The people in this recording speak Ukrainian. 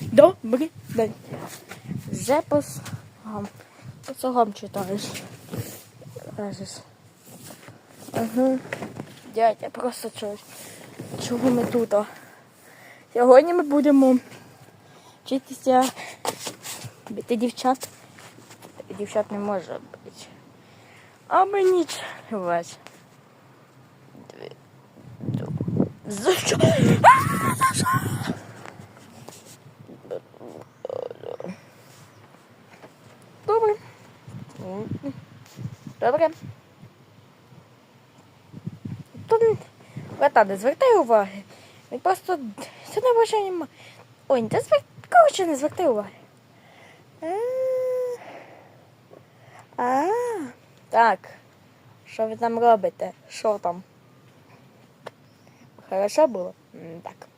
Добрий день. Вже по слогам. По слогам читаєш. Ага. Дядя, просто чогось. Чого ми тут? а? Сьогодні ми будемо вчитися бити дівчат. Дівчат не може бути. А чогось. Дві. за що? Добре. Добре. Тут брата, не звертай уваги. Він просто це не бажання. Ой, не звер... коротше, не звертай уваги. А, а, так. Що ви там робите? Що там? Хорошо було? Так.